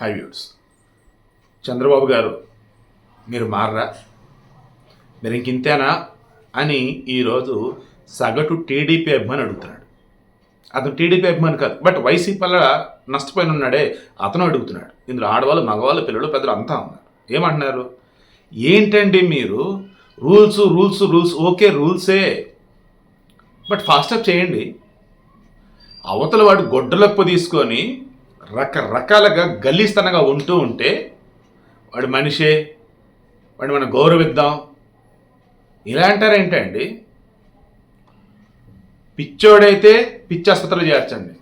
High views Chandrababu గారు మీరు మారరా? మీరు ఇంకింతేనా అని ఈరోజు సగటు టీడీపీ అభిమాని అడుగుతున్నాడు. అతను టీడీపీ అభిమాని కాదు బట్ వైసీపీ వల్ల నష్టపోయిన ఉన్నాడే అతను అడుగుతున్నాడు. ఇందులో ఆడవాళ్ళు మగవాళ్ళు పిల్లలు పెద్దలు అంతా ఉన్నారు. ఏమంటున్నారు? ఏంటండి మీరు? రూల్స్ రూల్స్ రూల్స్ ఓకే రూల్సే. బట్ ఫాస్టప్ చేయండి. అవతల వాడు గొడ్డలప్పు తీసుకొని రకరకాలుగా గల్లీస్తనంగా ఉంటూ ఉంటే వాడు మనిషే వాడిని మనం గౌరవిద్దాం. ఇలా అంటారేంటండి? పిచ్చోడైతే పిచ్చి ఆసుపత్రిలో చేర్చండి.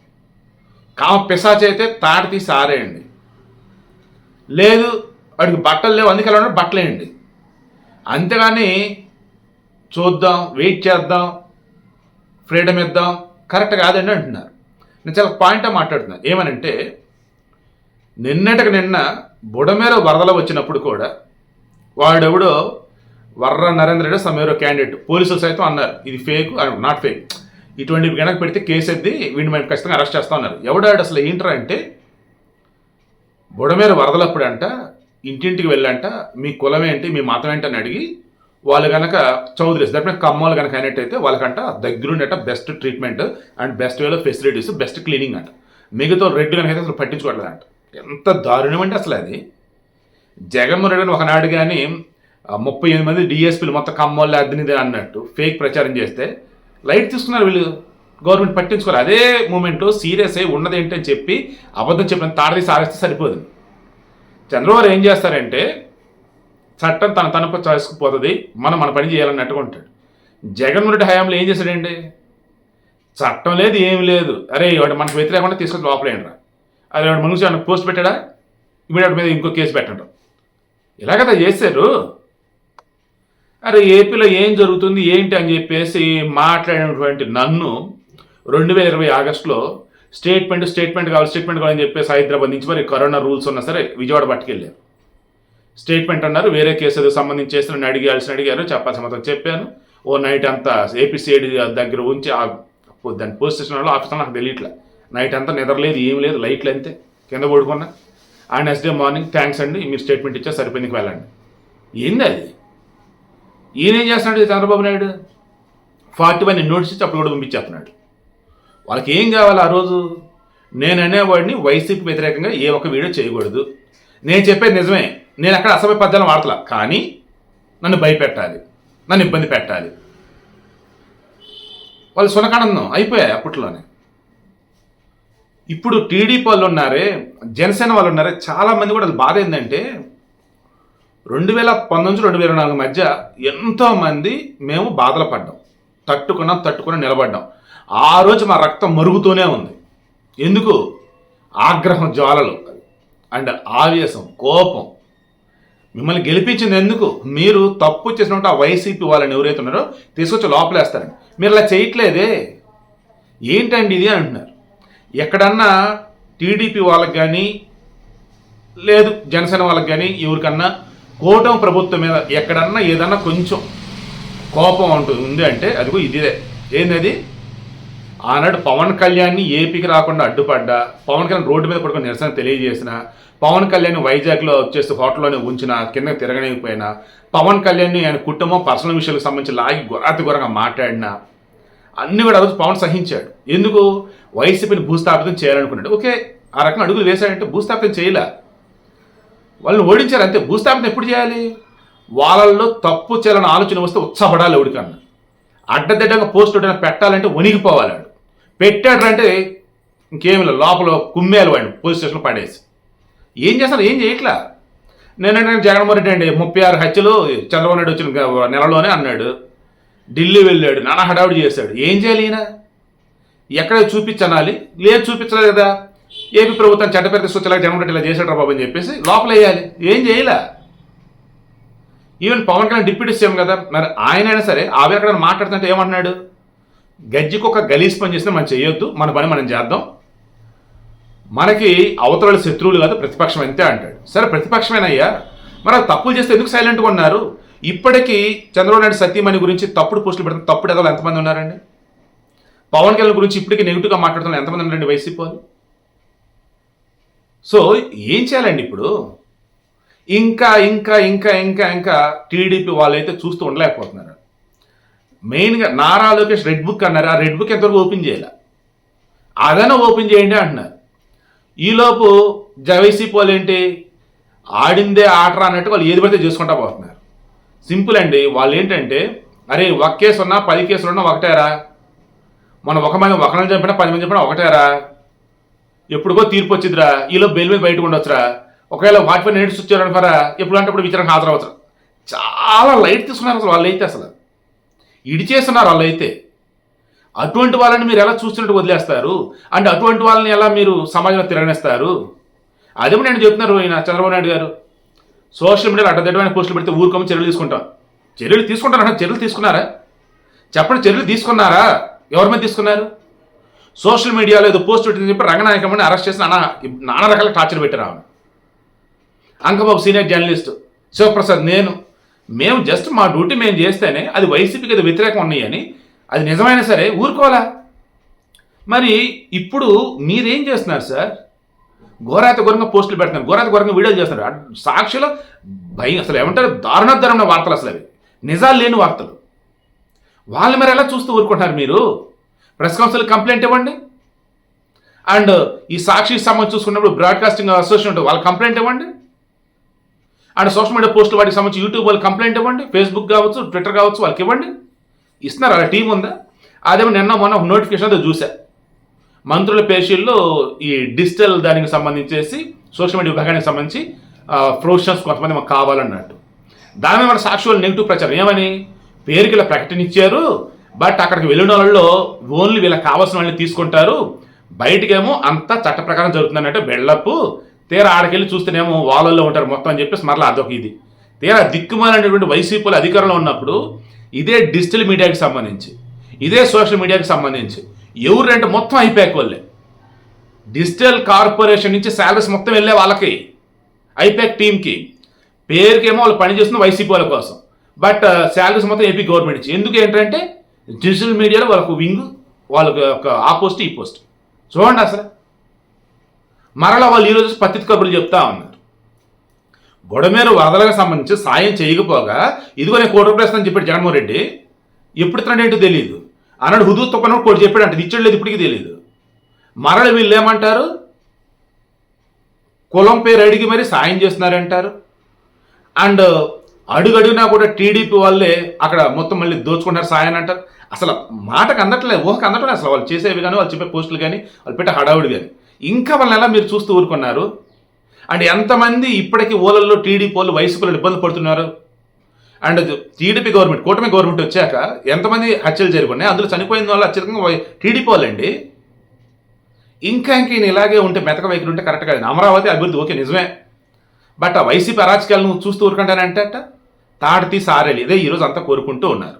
కామ పిశాచి అయితే తాటి తీసి ఆరేయండి. లేదు వాడికి బట్టలు లేవు అందుకే అలా బట్టలు వేయండి అంతేగాని చూద్దాం వెయిట్ చేద్దాం ఫ్రీడమ్ ఇద్దాం కరెక్ట్ కాదండి అంటున్నారు. నేను చాలా పాయింట్ మాట్లాడుతున్నాను. ఏమనంటే నిన్నటికి నిన్న బుడమేర వరదలు వచ్చినప్పుడు కూడా వాడెవడో వర్ర నరేంద్ర రెడ్డి సమేరో క్యాండిడేట్. పోలీసులు సైతం అన్నారు ఇది ఫేక్ నాట్ ఫేక్. ఇటువంటి కనుక పెడితే కేసు ఎద్ది వీడిని మేము ఖచ్చితంగా అరెస్ట్ చేస్తా ఉన్నారు ఎవడాడు అసలు ఏంట్రా అంటే బుడమేర వరదలప్పుడు అంట ఇంటింటికి వెళ్ళంట మీ కులం ఏంటి మీ మతం ఏంటి అని అడిగి వాళ్ళు కనుక చౌదరీస్ దట్ మీన్స్ కమ్మలు కనుక అయినట్టయితే వాళ్ళకంట దగ్గరుండట బెస్ట్ ట్రీట్మెంట్ అండ్ బెస్ట్ వేలో ఫెసిలిటీస్ బెస్ట్ క్లీనింగ్ అంట. మిగతా రెడ్డి కనుక అయితే అసలు పట్టించుకోవట్లేదంట. ఎంత దారుణం అంటే అసలు అది? జగన్మోహన్ రెడ్డి ఒకనాడు కానీ ముప్పై ఎనిమిది మంది డిఎస్పీలు మొత్తం కమ్మోళ్ళు అద్దెనిది అన్నట్టు ఫేక్ ప్రచారం చేస్తే లైట్ తీసుకున్నారు వీళ్ళు. గవర్నమెంట్ పట్టించుకోరు. అదే మూమెంట్లో సీరియస్ అయి ఉన్నది ఏంటి అని చెప్పి అబద్ధం చెప్పిన తాడదీసి ఆరేస్తే సరిపోదు. చంద్రబాబు ఏం చేస్తారంటే చట్టం తన తనపు చేసుకుపోతుంది మనం మన పని చేయాలన్నట్టుగా ఉంటాడు. జగన్మోహన్ రెడ్డి హయాంలో ఏం చేశాడండి? చట్టం లేదు ఏం లేదు. అరే వాడు మనకు వ్యతిరేకంగా తీసుకొచ్చి లోపలేండి అదే వాడు ఆయన పోస్ట్ పెట్టాడా? ఇమీడియట్ మీద ఇంకో కేసు పెట్టడం. ఇలా కదా చేశారు? అరే ఏపీలో ఏం జరుగుతుంది ఏంటి అని చెప్పేసి మాట్లాడినటువంటి నన్ను రెండు వేల ఇరవై ఆగస్టులో స్టేట్మెంట్ స్టేట్మెంట్ కావాలి స్టేట్మెంట్ కావాలని చెప్పేసి హైదరాబాద్ నుంచి మరి కరోనా రూల్స్ ఉన్నా సరే విజయవాడ పట్టుకెళ్ళారు. స్టేట్మెంట్ అన్నారు వేరే కేసు ఏదో సంబంధించి చేసిన అడిగాల్సిన అడిగారు చెప్పాల్సిన మొత్తం చెప్పాను. ఓ నైట్ అంతా ఏపీసీఐడి దగ్గర ఉంచి ఆ దాని పోలీస్ స్టేషన్లో ఆఫీసర్ నాకు తెలియట్లే. నైట్ అంతా నిద్రలేదు ఏం లేదు లైట్లు అంతే. కింద పడుకున్నా. ఆ నెక్స్ట్ డే మార్నింగ్ థ్యాంక్స్ అండి మీరు స్టేట్మెంట్ ఇచ్చా సరిపోయింది వెళ్ళండి. ఏంది అది? ఈయనేం చేస్తున్నాడు Chandrababu Naidu? Forty one notice ఇచ్చి అప్పుడు కూడా పంపించేస్తున్నాడు. వాళ్ళకి ఏం కావాలి ఆ రోజు? నేను అనేవాడిని వైసీపీ వ్యతిరేకంగా ఏ ఒక్క వీడియో చేయకూడదు. నేను చెప్పేది నిజమే. నేను అక్కడ అసభ్య పద్యాలను వాడతలా. కానీ నన్ను భయపెట్టాలి. నన్ను ఇబ్బంది పెట్టాలి. వాళ్ళు సునకానందం అయిపోయాయి అప్పట్లోనే. ఇప్పుడు టీడీపీ వాళ్ళు ఉన్నారే జనసేన వాళ్ళు ఉన్నారే చాలా మంది కూడా అది బాధ ఏంటంటే రెండు వేల పంతొమ్మిది రెండు వేల నాలుగు మధ్య ఎంతో మంది మేము బాధలు పడ్డాం. తట్టుకున్నాం తట్టుకుని నిలబడ్డాం. ఆ రోజు మా రక్తం మరుగుతూనే ఉంది. ఎందుకు? ఆగ్రహం జ్వాలలు. అండ్ ఆవేశం కోపం. మిమ్మల్ని గెలిపించింది ఎందుకు? మీరు తప్పు చేసినట్టు ఆ వైసీపీ వాళ్ళని ఎవరైతే ఉన్నారో తీసుకొచ్చి లోపలేస్తారండి. మీరు అలా చేయట్లేదే. ఏంటండి ఇది అంటున్నారు. ఎక్కడన్నా టీడీపీ వాళ్ళకి కానీ లేదు జనసేన వాళ్ళకి కానీ ఎవరికన్నా కూటమి ప్రభుత్వం మీద ఎక్కడన్నా ఏదన్నా కొంచెం కోపం ఉంటుంది ఉంది అంటే అదిగో ఇదిదే. ఏంది ఆనాడు పవన్ కళ్యాణ్ని ఏపీకి రాకుండా అడ్డుపడ్డా పవన్ కళ్యాణ్ రోడ్డు మీద పడుకుని నిరసన తెలియజేసిన పవన్ కళ్యాణ్ వైజాగ్లో వచ్చేసి హోటల్లోనే ఉంచిన కింద తిరగలేకపోయినా పవన్ కళ్యాణ్ని ఆయన కుటుంబం పర్సనల్ విషయాలకు సంబంధించి లాగి గొరాతి ఘోరంగా మాట్లాడినా అన్ని కూడా రోజు పవన్ సహించాడు. ఎందుకు? వైసీపీని భూస్థాపితం చేయాలనుకున్నాడు. ఓకే ఆ రకంగా అడుగులు వేశాడంటే భూస్థాపితం చేయలే. వాళ్ళని ఓడించారు అంతే. భూస్థాపితం ఎప్పుడు చేయాలి? వాళ్ళల్లో తప్పు చేయాలని ఆలోచన వస్తే ఉత్సాహపడాలి ఎవడికన్నా అడ్డదిడ్డంగా పోస్ట్ ఒకటి పెట్టాలంటే వణిగిపోవాలి పెట్టాడు అంటే ఇంకేమి లోపల కుమ్మేలు వాడిని పోలీస్ స్టేషన్లో పడేసి. ఏం చేస్తారు ఏం చేయట్లా? నేనంటే జగన్మోహన్ రెడ్డి అండి. ముప్పై ఆరు హత్యలు చంద్రబాబు నాయుడు వచ్చిన నెలలోనే అన్నాడు. ఢిల్లీ వెళ్ళాడు నానా హడావుడి చేశాడు. ఏం చేయాలి ఈయన? ఎక్కడ చూపించనాలి లేదు చూపించలేదు కదా. ఏపీ ప్రభుత్వం చట్టపేద సూచనలకు జగన్మోహన్ రెడ్డి ఇలా చేశాడు బాబు అని చెప్పేసి లోపల వేయాలి. ఏం చేయలే. Even Pawan Kalyan deputy CM కదా మరి ఆయన అయినా సరే ఆవి ఎక్కడ మాట్లాడుతుంటే ఏమంటున్నాడు? గజ్జికి ఒక గలీజ్ పని చేసినా మనం చేయొద్దు మన పని మనం చేద్దాం. మనకి అవతల శత్రువులు కాదు ప్రతిపక్షం అంతే అంటాడు. సరే ప్రతిపక్షమేనయ్యా. మరి తప్పులు చేస్తే ఎందుకు సైలెంట్గా ఉన్నారు? ఇప్పటికీ చంద్రబాబు నాయుడు సత్యమణి గురించి తప్పుడు పోస్టులు పెడుతున్న తప్పుడు ఎదలు ఎంతమంది ఉన్నారండి? పవన్ కళ్యాణ్ గురించి ఇప్పటికీ నెగిటివ్గా మాట్లాడుతున్న ఎంతమంది ఉన్నారండి వైసీపీ వాళ్ళు? సో ఏం చేయాలండి ఇప్పుడు? ఇంకా ఇంకా ఇంకా ఇంకా ఇంకా టీడీపీ వాళ్ళైతే చూస్తూ ఉండలేకపోతున్నారు. మెయిన్గా నారా లోకేష్ రెడ్ బుక్ అన్నారు. ఆ రెడ్ బుక్ ఎంతవరకు ఓపెన్ చేయాలి? అదనో ఓపెన్ చేయండి అంటున్నారు. ఈలోపు జవైసీ పోలేంటి ఏంటి? ఆడిందే ఆటరా అన్నట్టు వాళ్ళు ఏది పడితే చేసుకుంటా పోతున్నారు. సింపుల్ అండి. వాళ్ళు ఏంటంటే అరే ఒక కేసు ఉన్నా పది కేసులు ఉన్నా ఒకటేరా? మనం ఒక మంది ఒక నెల చంపినా పది మంది చంపినా ఒకటేరా? ఎప్పుడుకో తీర్పు వచ్చిందిరా. ఈలో బెయిల్ మీద బయటకు ఉండొచ్చురా. ఒకవేళ వాటిపై నేడ్స్ వచ్చారనుకోరా ఎప్పుడు అంటే ఇప్పుడు విచారణ హాజరవచ్చు చాలా లైట్ తీసుకున్నారు అసలు వాళ్ళు అయితే అసలు. ఇడిచేస్తున్నారు వాళ్ళు అయితే అటువంటి వాళ్ళని మీరు ఎలా చూస్తున్నట్టు వదిలేస్తారు? అంటే అటువంటి వాళ్ళని ఎలా మీరు సమాజంలో తిరగనిస్తారు? అదే నేను చెప్తున్నారు ఈయన చంద్రబాబు నాయుడు గారు. సోషల్ మీడియాలో అడ్డదిడ్డమైన పోస్టులు పెడితే ఊరుకోమని చర్యలు తీసుకుంటాం. చర్యలు తీసుకుంటారా? చర్యలు తీసుకున్నారా? చెప్పండి చర్యలు తీసుకున్నారా? ఎవరి మీద తీసుకున్నారు? సోషల్ మీడియాలో ఏదో పోస్ట్ పెట్టిందని చెప్పి రంగనాయకమని అరెస్ట్ చేసి నానా నానా రకాల టార్చర్ పెట్టారు ఆమె అంకబాబు సీనియర్ జర్నలిస్ట్ శివప్రసాద్ నేను మేము జస్ట్ మా డ్యూటీ మేము చేస్తేనే అది వైసీపీకి అది వ్యతిరేకం ఉన్నాయని అది నిజమైనా సరే ఊరుకోవాలా? మరి ఇప్పుడు మీరేం చేస్తున్నారు సార్? ఘోరాతి ఘోరంగా పోస్టులు పెడతారు ఘోరాతి ఘోరంగా వీడియోలు చేస్తారు సాక్షులు సాక్షిలో భయం అసలు ఏమంటారు? దారుణోద్ధరమైన వార్తలు అసలు అవి. నిజాలు లేని వార్తలు. వాళ్ళు మరి ఎలా చూస్తూ ఊరుకుంటున్నారు మీరు? ప్రెస్ కౌన్సిల్ కంప్లైంట్ ఇవ్వండి. అండ్ ఈ సాక్షి సంబంధించి చూసుకున్నప్పుడు బ్రాడ్కాస్టింగ్ అసోసియేషన్ ఉంటుంది. వాళ్ళ కంప్లైంట్ ఇవ్వండి. అండ్ సోషల్ మీడియా పోస్టులు వాటికి సంబంధించి యూట్యూబ్ వాళ్ళు కంప్లైంట్ ఇవ్వండి. ఫేస్బుక్ కావచ్చు ట్విట్టర్ కావచ్చు వాళ్ళకి ఇవ్వండి. ఇస్తున్నారు? అలా టీం ఉందా? అదేమో నిన్న మొన్న నోటిఫికేషన్ అయితే చూసా. మంత్రుల పేషీల్లో ఈ డిజిటల్ దానికి సంబంధించేసి సోషల్ మీడియా విభాగానికి సంబంధించి ప్రొఫెషనల్స్ కొంతమంది మాకు కావాలన్నట్టు. దాని మీద మన నెగిటివ్ ప్రచారం. ఏమని? పేరుకి ఇలా ప్రకటన ఇచ్చారు బట్ అక్కడికి వెళ్ళిన వాళ్ళలో ఓన్లీ వీళ్ళకి కావాల్సిన వాళ్ళని తీసుకుంటారు. బయటకేమో అంతా చట్ట ప్రకారం జరుగుతుందన్నట్టు బెళ్ళప్పు తీరా ఆడకెళ్ళి చూస్తేనేమో వాళ్ళల్లో ఉంటారు మొత్తం అని చెప్పేసి మరలా అదొక ఇది. తీరా దిక్కుమాలనేటువంటి వైసీపీలు అధికారంలో ఉన్నప్పుడు ఇదే డిజిటల్ మీడియాకి సంబంధించి ఇదే సోషల్ మీడియాకి సంబంధించి ఎవరంటే మొత్తం అయిపోయాక వాళ్ళే. డిజిటల్ కార్పొరేషన్ నుంచి శాలరీస్ మొత్తం వెళ్ళే వాళ్ళకి ఐపాక్ టీంకి పేరుకేమో వాళ్ళు పనిచేస్తున్న వైసీపీ వాళ్ళ కోసం. బట్ శాలరీస్ మొత్తం ఏపీ గవర్నమెంట్ ఇచ్చి ఎందుకు ఏంటంటే డిజిటల్ మీడియాలో వాళ్ళకు వింగ్ వాళ్ళకి ఒక ఆ పోస్ట్ ఈ పోస్ట్. చూడండి అసలు. మరలా వాళ్ళు ఈరోజు పత్రిక కబుర్లు చెప్తా ఉన్నారు. బుడమేరు వరదలకు సంబంధించి సాయం చేయకపోగా ఇదిగో నేను కోటి రూపాయలు ఇస్తానని చెప్పాడు జగన్మోహన్ రెడ్డి. ఎప్పుడు ఇస్తున్నాడు తెలియదు అన్నాడు హుదూ తొక్కనోడు కోటి చెప్పాడు అంటే ఇచ్చాడు లేదు ఇప్పటికీ తెలియదు. మరల వీళ్ళు ఏమంటారు? కులం పేరు అడిగి మరి సాయం చేస్తున్నారంటారు. అండ్ అడుగడుగునా కూడా టీడీపీ వాళ్ళే అక్కడ మొత్తం మళ్ళీ దోచుకుంటారు సాయం అంటారు. అసలు మాటకు అందట్లేదు ఊహకు అందట్లేదు అసలు వాళ్ళు చేసేవి కానీ వాళ్ళు చెప్పే పోస్టులు కానీ వాళ్ళు పెట్టే హడావుడి కానీ. ఇంకా వాళ్ళని ఎలా మీరు చూస్తూ ఊరుకున్నారు? అండ్ ఎంతమంది ఇప్పటికీ ఓలల్లో టీడీపీ వాళ్ళు వైసీపీలో ఇబ్బంది పడుతున్నారు? అండ్ టీడీపీ గవర్నమెంట్ కూటమి గవర్నమెంట్ వచ్చాక ఎంతమంది హత్యలు జరుగున్నాయి అందులో చనిపోయిన వాళ్ళు అత్యధికంగా టీడీపీ వాళ్ళండి. ఇంకా ఇంక ఈయన ఇలాగే ఉంటే మెతక వైఖరి ఉంటే కరెక్ట్ కాదు. అమరావతి అభివృద్ధి ఓకే నిజమే. బట్ ఆ వైసీపీ అరాచకాలను చూస్తూ ఊరుకుంటానంటే తాడితీ సారేలి ఇదే ఈరోజు అంతా కోరుకుంటూ ఉన్నారు.